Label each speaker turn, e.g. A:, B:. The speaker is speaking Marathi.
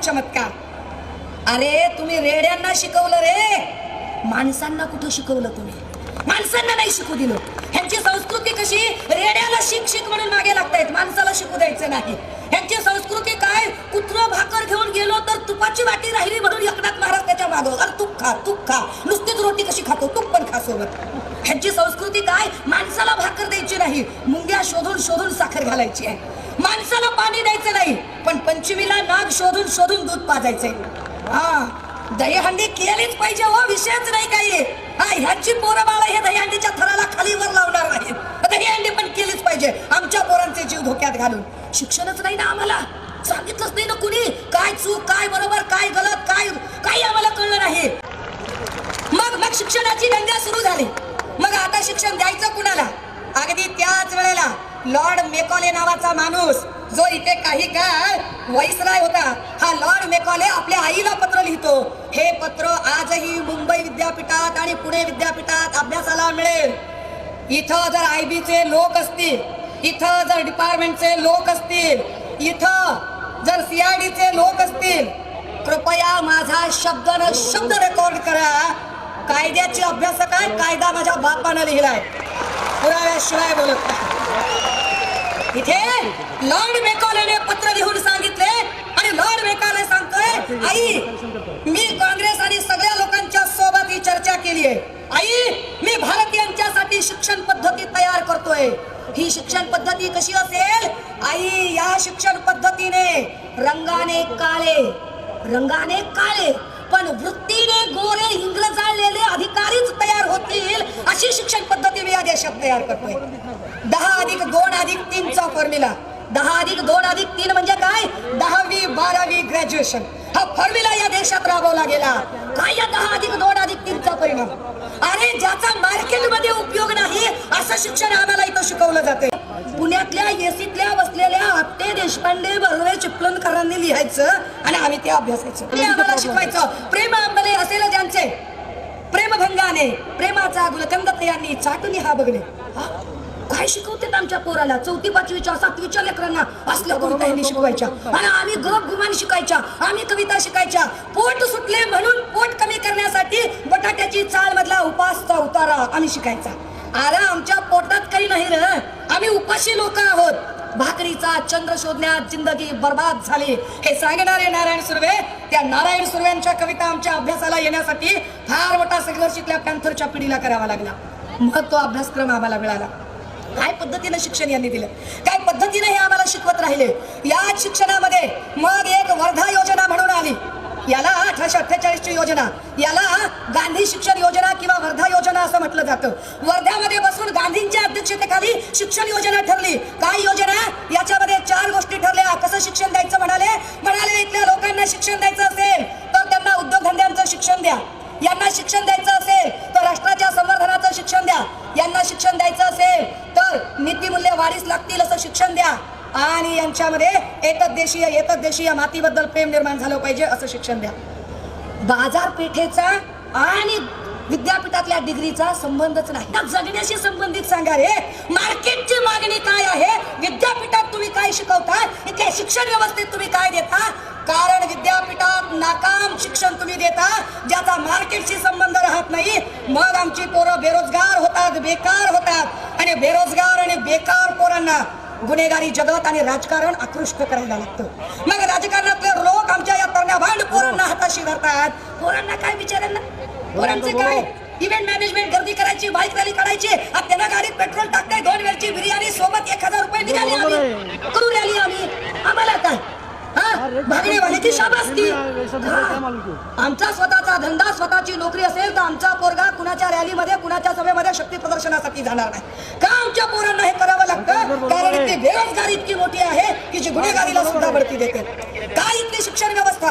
A: चमत्कार. अरे तुम्ही रेड्यांना शिकवलं रे. माणसांना कुठं शिकवलं तुम्ही? माणसांना नाही शिकू दिलं. ह्यांची संस्कृती कशी? रेड्याला शिक शिक म्हणून मागे लागतायत. माणसाला शिकू द्यायचं नाही. ह्यांची संस्कृती काय? कुत्र भाकर घेऊन गेलो तर तुपाची वाटी राहिली म्हणून एकनाथ महाराज त्याच्या मागव अरे तूप खा तूप खा. नुसतीच रोटी कशी खातो? तूप पण खा सोबत. ह्यांची संस्कृती काय? माणसाला भाकर द्यायची नाही. मुंग्या शोधून शोधून साखर घालायची आहे. माणसाला पाणी द्यायचं नाही. पण पंचमीला नाग शोधून शोधून दूध पाजायचंय हा दहीहंडी केलीच पाहिजे हो विषयच नाही काही. हा ह्यांची पोरं बाळा हे दहीहंडीच्या थराला खाली वर लावणार नाही दहीहंडी पण केलीच पाहिजे आमच्या पोरांचे जीव धोक्यात घालून. शिक्षणच नाही ना आम्हाला. सांगितलंच नाही ना कुणी. काय चूक काय बरोबर काय गलत काय काही आम्हाला कळलं नाही. मग मग शिक्षणाची दंगा सुरू झाली. मग आता शिक्षण द्यायचं कुणाला? लॉर्ड मेकॉले नावाचा माणूस जो इथे काही काळ वैसराय होता हा लॉर्ड मेकॉले आपल्या आईला पत्र लिहितो. हे पत्र आजही मुंबई विद्यापीठात आणि पुणे विद्यापीठात अभ्यासाला मिळेल. इथं जर आय बीचे लोक असतील इथं जर डिपार्टमेंटचे लोक असतील इथं जर सीआयडीचे लोक असतील कृपया माझा शब्द न शब्द रेकॉर्ड करा. कायद्याची अभ्यासक आहे कायदा माझ्या बापानं लिहिलाय. पुराव्याशिवाय बोलत नाही. इथे लॉर्ड मेकॉलेने पत्र लिहून सांगितले आणि लॉर्ड मेकॉले सांगतोय आई मी काँग्रेस आणि सगळ्या लोकांच्या सोबत ही चर्चा केली आहे. आई मी भारतीयांच्यासाठी शिक्षण पद्धती तयार करतोय. ही शिक्षण पद्धती कशी असेल? आई या शिक्षण पद्धतीने रंगाने काळे रंगाने काळे पण वृत्तीने गोरे इंग्रजाळलेले अधिकारीच तयार होतील अशी शिक्षण पद्धती मी या देशात तयार करतोय. दहा अधिक दोन अधिक तीनचा फॉर्म्युला दहा अधिक दोन अधिक तीन म्हणजे काय? दहावी बारावी ग्रॅज्युएशन हा फॉर्म्युला या देशात राबवला गेला. काय या दहा अधिक दोन अधिक तीनचा परिणाम? अरे ज्याचा मार्केटमध्ये उपयोग नाही असं शिक्षण आम्हाला इथं शिकवलं जाते पुण्यातल्या एसीतल्या बसलेल्या आपटे देशपांडे बर्वे चिपळणकरांनी लिहायचं आणि आम्ही ते अभ्यासायचं. ते आम्हाला शिकवायचं. प्रेम आंबले असेल ज्यांचे. प्रेमभंगाने प्रेमाचा गुलकंद यांनी चाटून हा बघणे हा? काय शिकवतात आमच्या पोराला? चौथी पाचवीच्या सातवीच्या लेकरांना असल्या कविता शिकवायच्या. आणि आम्ही गप गुमान शिकायच्या आम्ही कविता शिकायच्या. पोट सुटले म्हणून पोट कमी करण्यासाठी बटाट्याची चाल मधला उपासचा उतारा आम्ही शिकायचा. अरे आमच्या पोटात काही नाही रे. आम्ही उपाशी लोक आहोत. भाकरीचा चंद्र शोधण्यात जिंदगी बर्बाद झाली. हे सांगणारे नारायण सुर्वे त्या नारायण सुर्व्यांच्या कविता आमच्या अभ्यासाला येण्यासाठी फार मोठा संघर्षितल्या पॅन्थरच्या पिढीला करावा लागला. मग तो अभ्यासक्रम आम्हाला मिळाला. काय पद्धतीनं शिक्षण यांनी दिलं? काय पद्धतीने हे आम्हाला शिकवत राहिले? या शिक्षणामध्ये मग एक वर्धा योजना म्हणून आली. याला अठराशे अठ्ठेचाळीस ची योजना याला गांधी शिक्षण योजना किंवा वर्धा योजना असं म्हटलं जातं. वर्ध्यामध्ये बसून गांधींच्या अध्यक्षतेखाली शिक्षण योजना ठरली. काय योजना? याच्यामध्ये चार गोष्टी ठरल्या. कसं शिक्षण द्यायचं म्हणाले? म्हणाले इथल्या लोकांना शिक्षण द्यायचं असेल तर त्यांना उद्योगधंद्यांचं शिक्षण द्या. यांना शिक्षण द्यायचं असेल तर राष्ट्राच्या संवर्धनाचं शिक्षण द्या. यांना शिक्षण द्यायचं असेल तर नीतिमूल्य वाढीस लागतील असं शिक्षण द्या. आणि यांच्यामध्ये एकच देशीय एकच देशीय मातीबद्दल प्रेम निर्माण झालं पाहिजे असं शिक्षण द्या. बाजारपेठेचा आणि विद्यापीठातल्या डिग्रीचा संबंधच नाही. त्या जगण्याशी संबंधित सांगा रे. मार्केटची मागणी काय आहे? विद्यापीठात तुम्ही काय शिकवता? इथल्या शिक्षण व्यवस्थेत तुम्ही काय देता? कारण विद्यापीठात नाकाम शिक्षण तुम्ही देता ज्याचा मार्केटशी संबंध राहत नाही. मग आमची पोरं बेरोजगार होतात बेकार होतात. आणि बेरोजगार आणि बेकार पोरांना गुन्हेगारी जगत आणि राजकारण आकृष्ट करायला लागतं. मग राजकारणातले लोक आमच्या या तरण्या भांड पोरांना हाताशी धरतात. पोरांना काय विचारांना पोरांचे काय? इव्हेंट मॅनेजमेंट गर्दी करायची बाईक रॅली काढायची त्यांना गाडीत पेट्रोल टाकताय दोन वेळची बिर्याणी सोबत एक हजार रुपये निघाली आम्ही. करू रॅली आम्ही. आम्हाला काय? शाबासकी. आमचा स्वतःचा धंदा स्वतःची नोकरी असेल तर आमचा पोरगा कुणाच्या रॅलीमध्ये कुणाच्या सभेमध्ये शक्ती प्रदर्शनासाठी जाणार नाही. का आमच्या पोरांना हे करावं लागतं कारण इथली बेरोजगारी इतकी मोठी आहे की जी गुन्हेगारीला सुद्धा बढती देते. काय इथली शिक्षण व्यवस्था?